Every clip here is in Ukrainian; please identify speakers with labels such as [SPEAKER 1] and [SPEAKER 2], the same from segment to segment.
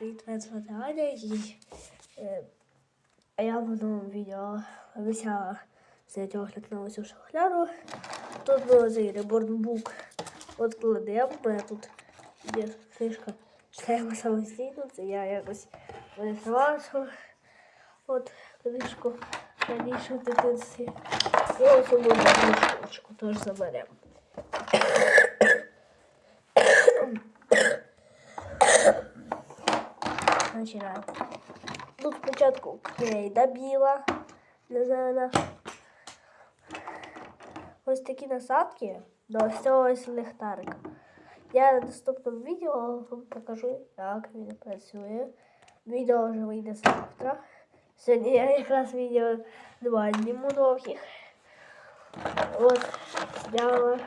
[SPEAKER 1] Привіт, мене звати Аня і е, я в одному відео обіцяла взяти огляд на ось цю шахляру. Тут ми цей реборнбук відкладемо, у мене тут є книжка читаємо самостійно, це я якось вирисувала цю от книжку в дитинстві. І ось у мене одну штучку теж заберемо. Починаємо. Тут спочатку крейда біла, не знаю. Ось такі насадки до ось цього ось ліхтарика. Я на наступному відео вам покажу, як він працює. Відео вже вийде завтра. Сьогодні я якраз відео два зніму довгих. От, зняла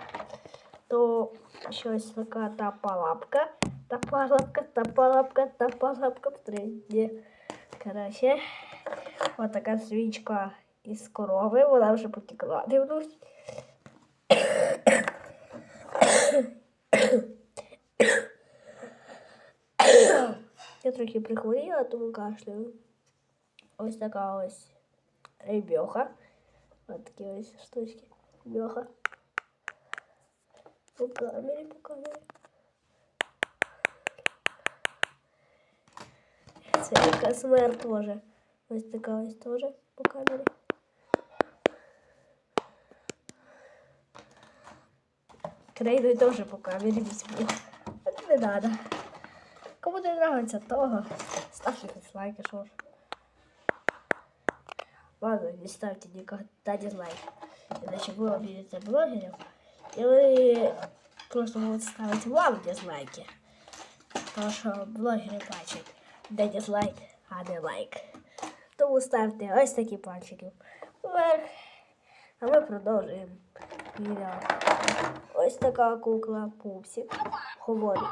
[SPEAKER 1] то щось така та палапка. Та палапка, та палапка, та палапка в тренді. Короче, от така свічка із корови, вона вже потекла, дивлюсь. Я трохи прихворіла, тому кашляю. Ось така ось ребеха. Ось такі ось штучки. Бьоха. По камері, по камері. Це смерть теж. Ось така ось теж по камері. Крейдою теж по камері візьму. Не надо. Кому не нравится того, ставьте дизлайки, что ж. Ладно, не ставьте никогда дизлайк. Иначе вы обидите блогеров. И вы просто будете ставить вам дизлайки. Потому что блогери бачать, де дизлайк, а не лайк. Тому ставте ось такі пальчики вверх. А ми продовжуємо відео. Ось така кукла пупсик говорить.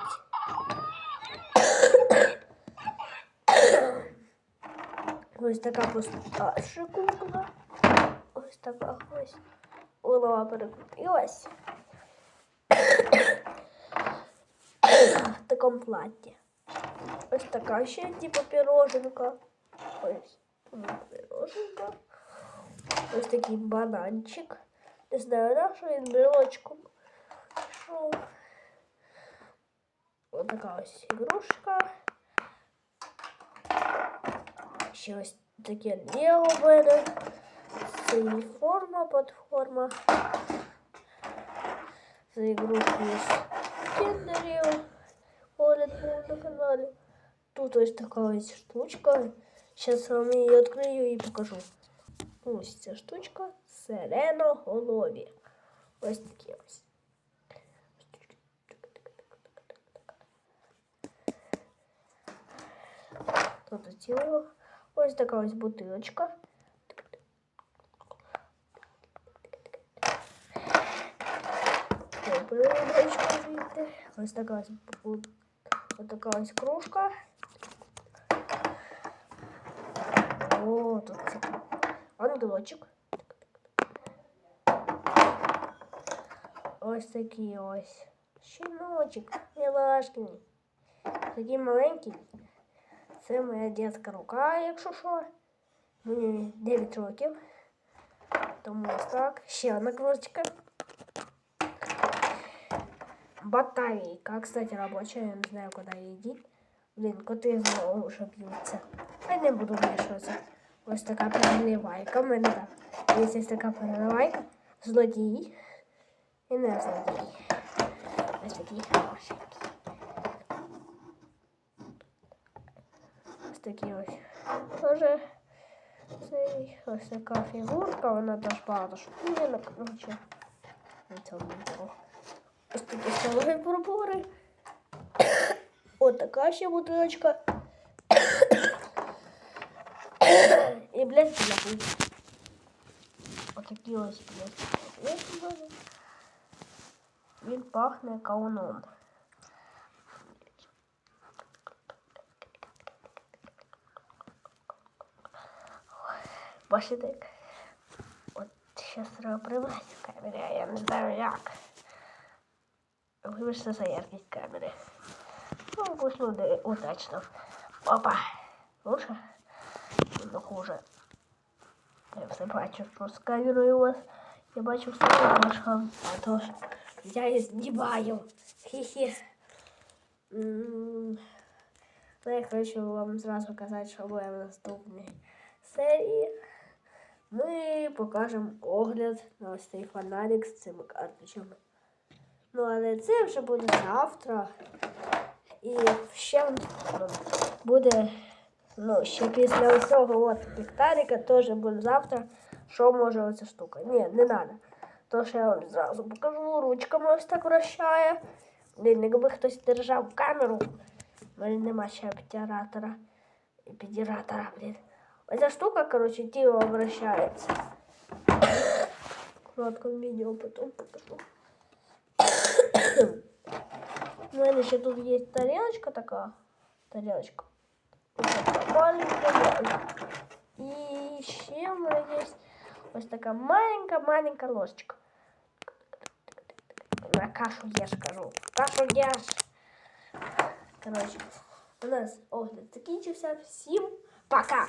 [SPEAKER 1] Ось така постарша кукла. Ось така ось. Голова перекрутилась. В такому платі. Ось така ще, типу, піроженка. Ось м, піроженка. Ось такий бананчик. Не знаю, на що він брелочком. Що? Ось така ось ігрушка. Ще ось таке лего в мене. Це і форма, платформа. Це ігрушки з кіндерів. Огляд був на каналі. Тут ось така ось штучка. Зараз вам її відкрию і покажу. Ось ця штучка сиреноголові. Ось такі ось. Тут тіло. Ось така ось бутилочка. Добре, водичку звідти. Ось така ось, бу- ось така ось кружка. О, тут це ангелочок. Ось такий ось щіночок, милашкиний. Такий маленький. Це моя дітська рука, якщо що. Мені 9 років. Тому ось так. Ще одна кружечка. Батарейка, кстати, робоча, я не знаю, куди її діть. Блін, коти знову вже б'ються. Я не буду вмішуватися. Ось така переливайка. В мене так. Є ось така переливайка. Злодій. І не злодій. Ось такий хороший. Ось такі ось. Тоже цей ось така фігурка, вона теж багато шпілянок. Короче, на цьому. Ось такі столові пробори. Ось така ще бутилочка. І блядь, напій. Ось такі ось блядь. Він пахне кауном. Бачите? От зараз прибрати камеру, а я не знаю як. Вибачте за яркість камери. Ну, вийшло не удачно. Опа. Лучше? Ну, хуже. Я все бачу, що сканірую вас. Я бачу все важко. А то я і знімаю. Хі-хі. Ну, я хочу вам зразу казати, що буде в наступній серії. Ми покажемо огляд на ось цей фонарик з цими карточами. Ну, але це вже буде завтра. І ще буде, ну, ще після цього от ліхтарика теж буде завтра, що може оця штука. Ні, не треба. То що я вам зразу покажу, ручками ось так вращає. Блін, якби хтось держав камеру, в мене нема ще оператора. Педіратора, блін. Оця штука, коротше, тіло вращається. В короткому відео потім покажу. У мене ще тут є тарелочка така. Тарелочка. Ось така маленька. маленька. І ще в мене є ось така маленька-маленька ложечка. На кашу ешь, кажу. Кашу ешь. Коротше, у нас огляд закінчився. Всім пока!